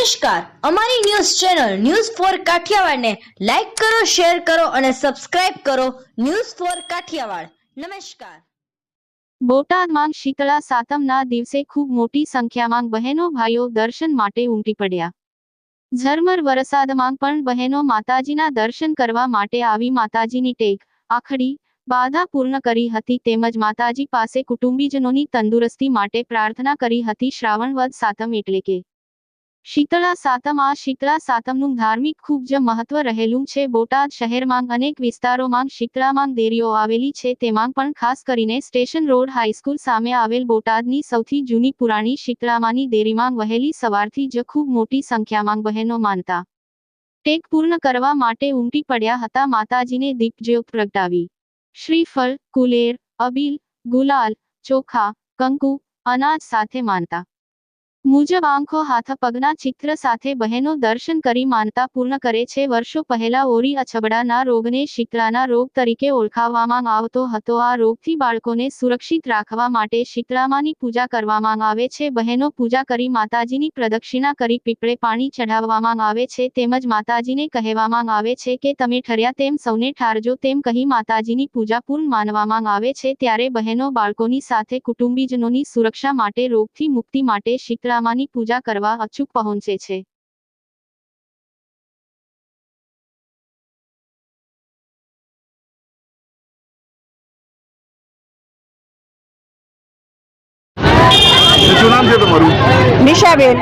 નમસ્કાર. અમારી news channel news for કાઠિયાવાડને લાઈક કરો, શેર કરો અને સબસ્ક્રાઇબ કરો ન્યૂઝ ફોર કાઠિયાવાડ. નમસ્કાર. બોટાદમાં શીતળા સાતમના દિવસે ખૂબ મોટી સંખ્યામાં બહેનો ભાઈઓ દર્શન માટે ઉમટી પડ્યા. ઝરમર વરસાદમાં પણ બહેનો માતાજીના દર્શન કરવા માટે આવી માતાજીની ટેક, આખડી, બાધા પૂર્ણ કરી હતી તેમજ માતાજી પાસે કુટુંબીજનોની તંદુરસ્તી માટે પ્રાર્થના કરી હતી શ્રાવણ વદ સાતમ એટલે કે શીતળા સાતમ આ શીતળા સાતમનું ધાર્મિક ખૂબ જ મહત્વ રહેલું છે. બોટાદ શહેરમાં અનેક વિસ્તારોમાં શીતળામાં દેરીઓ આવેલી છે. તેમાં પણ ખાસ કરીને સ્ટેશન રોડ હાઈસ્કૂલ સામે આવેલ બોટાદની સૌથી જૂની પુરાણી શીતળામાંની દેરીમાં વહેલી સવારથી જ ખૂબ મોટી સંખ્યામાં બહેનો માનતા ટેક પૂર્ણ કરવા માટે ઉમટી પડ્યા હતા. માતાજીને દીપજ્યોત પ્રગટાવી. શ્રીફળ કુલેર, અબીલ, ગુલાલ, ચોખા, કંકુ, અનાજ સાથે માનતા મુજબ આંખો હાથ પગના ચિત્ર સાથે બહેનો દર્શન કરી માનતા પૂર્ણ કરે છે. વર્ષો પહેલા ઓરી અછબડાના રોગને શીતળાના રોગ તરીકે ઓળખાવવામાં આવતો હતો. આ રોગથી બાળકોને સુરક્ષિત રાખવા માટે શીતળામાની પૂજા કરવામાં આવે છે. બહેનો પૂજા કરી માતાજીની પ્રદક્ષિણા કરી પીપળે પાણી ચઢાવવામાં આવે છે. તેમજ માતાજીને કહેવામાં આવે છે કે, તમે ઠર્યા તેમ સૌને ઠારજો, તેમ કહી માતાજીની પૂજા પૂર્ણ માનવામાં આવે છે. ત્યારે બહેનો બાળકોની સાથે કુટુંબીજનોની સુરક્ષા માટે રોગથી મુક્તિ માટે શીતળામાની પૂજા કરવા અચૂક પહોંચે છે. શું નામ છે તમારું? નિશાબેન.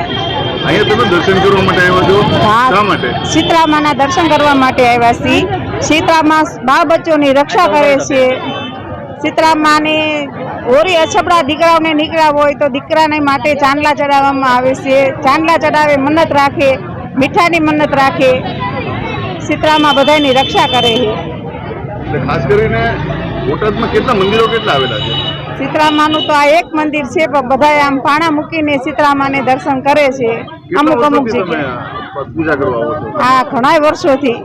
અહીંયા તમે દર્શન કરવા માટે આવ્યા છો? હા. શા માટે? શીતળામાના દર્શન કરવા માટે આવ્યા છીએ. શીતળામાં બાળ બચ્ચોની રક્ષા કરે છે. શીતળામાને હોરી અછબડા દીકરાઓને નીકળ્યા હોય તો દીકરાને માટે ચાંદલા ચડાવવામાં આવે છે. ચાંદલા ચડાવે મન્નત રાખે મીઠાની મન્નત રાખે. સીતરામાં બધાની રક્ષા કરે છે. ખાસ કરીને બોટાદમાં કેટલા મંદિરો કેટલા આવેલા છે? સીતરામાનું તો આ એક મંદિર છે પણ બધા આમ પાણા મૂકીને સીતરામાને દર્શન કરે છે. અમુક અમુક જગ્યાએ. આ પૂજા કરવા આવો ઘણા વર્ષોથી.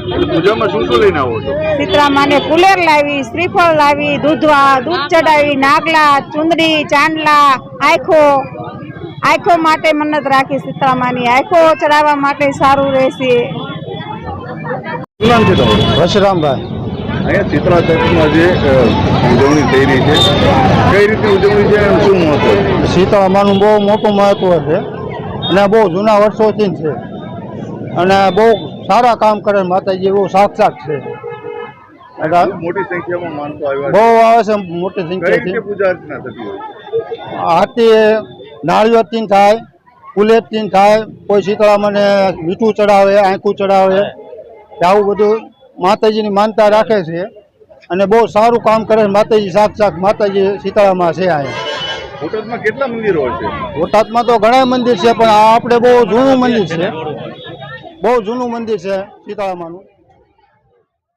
પૂજામાં શું શું લઈને આવો છો? સીતરામાને કુલેર લાવી શ્રીફળ લાવી દૂધવા દૂધ ચડાવી નાગલા ચુંદડી ચાંદલા આખો. આખો માટે મન્નત રાખી સીતરામાની આખો ચડાવવા માટે સારું રહેશે. પરશુરામભાઈ. અહીંયા ચિત્રા ચર્ચમાં જે ઉજવણી થઈ રહી છે. કઈ રીતે ઉજવણી છે એનું શું મહત્વ છે? શીતળામાનું બહુ મોટું મહત્વ છે. અને બહુ જૂના વર્ષોથી છે. અને બહુ સારા કામ કરે માતાજી એવું સાક્ષાત છે. મોટી સંખ્યામાં આવ્યા બહુ આવે છે મોટી સંખ્યાથી. પૂજા અર્ચના થતી હોય હાથી નાળિયેરથી થાય ફુલેરથી થાય કોઈ શીતળામાને મીઠું ચડાવે આંખું ચડાવે. આવું બધું માતાજીની માનતા રાખે છે. અને બહુ સારું કામ કરે માતાજી સાક્ષાત. માતાજી શીતળામાં છે અહીંયા બોટાદમાં કેટલા મંદિરો છે બોટાદમાં તો ઘણા મંદિર છે પણ આ આપણે બહુ જૂનું મંદિર છે. બહુ જૂનું મંદિર છે સીતારામાનું